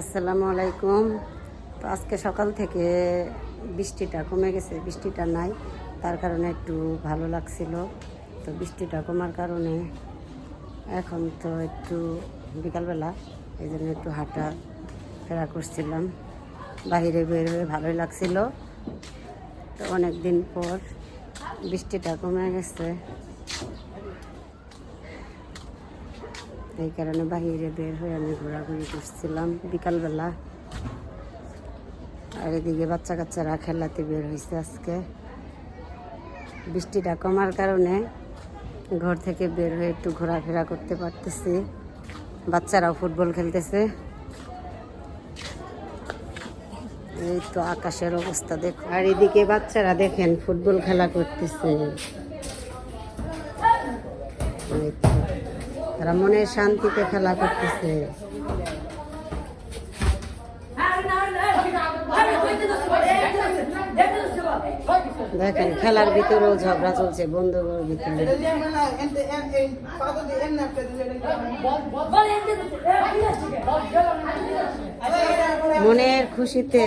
আসসালামু আলাইকুম। তো আজকে সকাল থেকে বৃষ্টিটা কমে গেছে, বৃষ্টিটা নাই, তার কারণে একটু ভালো লাগছিল। তো বৃষ্টিটা কমার কারণে এখন তো একটু বিকালবেলা এই জন্য একটু হাঁটা ফেরা করছিলাম। বাইরে বের হয়ে ভালোই লাগছিল। তো অনেক দিন পর বৃষ্টিটা কমে গেছে। এই কারণে বাহিরে বের হয়ে আমি ঘোরাঘুরি করছিলাম বিকালবেলা। আর এদিকে বাচ্চা কাচ্চারা খেলাতে বের হয়েছে আজকে। বৃষ্টিটা কমার কারণে ঘর থেকে বের হয়ে একটু ঘোরাফেরা করতে পারতেছি। বাচ্চারাও ফুটবল খেলতেছে। এই তো আকাশের অবস্থা দেখো। আর এদিকে বাচ্চারা দেখেন ফুটবল খেলা করতেছে। তারা মনের শান্তিতে খেলা করতেছে। দেখেন, খেলার ভিতরেও ঝগড়া চলছে, বন্ধুদের ভিতরে। মনের খুশিতে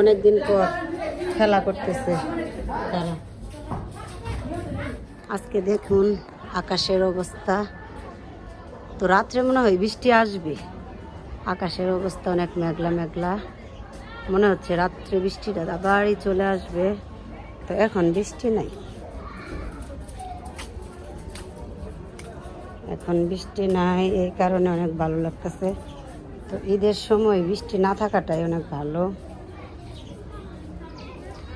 অনেকদিন পর খেলা করতেছে তারা। আজকে দেখুন আকাশের অবস্থা। তো রাত্রে মনে হয় বৃষ্টি আসবে। আকাশের অবস্থা অনেক মেঘলা মেঘলা। মনে হচ্ছে রাত্রে বৃষ্টিটা আবারই চলে আসবে। তো এখন বৃষ্টি নাই। এখন বৃষ্টি নাই, এই কারণে অনেক ভালো লাগতেছে। তো ঈদের সময় বৃষ্টি না থাকাটাই অনেক ভালো।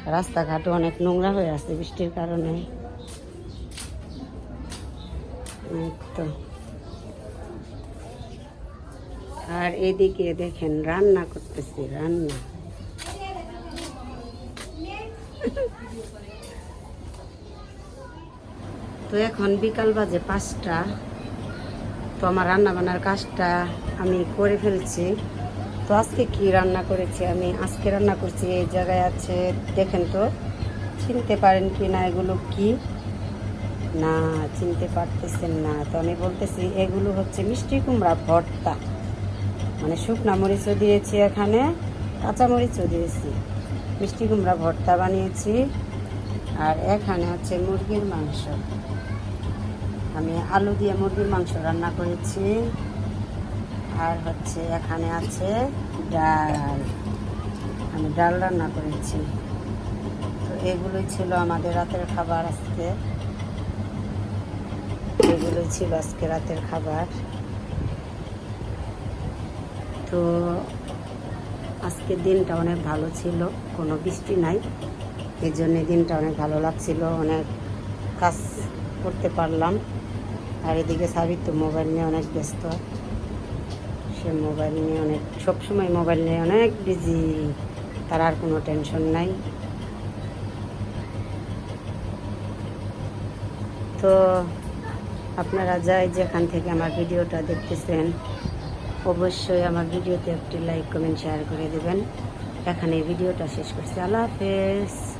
রাস্তাঘাটও অনেক নোংরা হয়ে আছে বৃষ্টির কারণে। তো। আর এদিকে দেখেন রান্না করতেছি, রান্না। তো এখন বিকাল বাজে পাঁচটা, তো আমার রান্না বান্নার কাজটা আমি করে ফেলছি। তো আজকে কি রান্না করেছি আমি? আজকে রান্না করছি এই জায়গায় আছে, দেখেন তো, চিনতে পারেন কি না এগুলো কি? না, চিনতে পারতেছেন না। তো আমি বলতেছি এগুলো হচ্ছে মিষ্টি কুমড়া ভর্তা। মানে শুকনা মরিচও দিয়েছি এখানে, কাঁচা মরিচও দিয়েছি। মিষ্টি কুমড়া ভর্তা বানিয়েছি। আর এখানে হচ্ছে মুরগির মাংস। আমি আলু দিয়ে মুরগির মাংস রান্না করেছি। আর হচ্ছে এখানে আছে ডাল। আমি ডাল রান্না করেছি। তো এগুলোই ছিল আমাদের রাতের খাবার আজকে। এগুলোই ছিল আজকে রাতের খাবার। তো আজকের দিনটা অনেক ভালো ছিল, কোনো বৃষ্টি নাই। এই জন্যে দিনটা অনেক ভালো লাগছিল, অনেক কাজ করতে পারলাম। আর এদিকে সাবির তো মোবাইল নিয়ে অনেক ব্যস্ত। সে মোবাইল নিয়ে অনেক, সবসময় মোবাইল নিয়ে অনেক বিজি তার আর কোনো টেনশন নাই। তো আপনারা যাই যেখান থেকে আমার ভিডিওটা দেখতেছেন অবশ্যই আমার ভিডিওতে একটি লাইক, কমেন্ট শেয়ার করে দেবেন। এখানে ভিডিওটা শেষ করছি। আল্লাহ হাফেজ।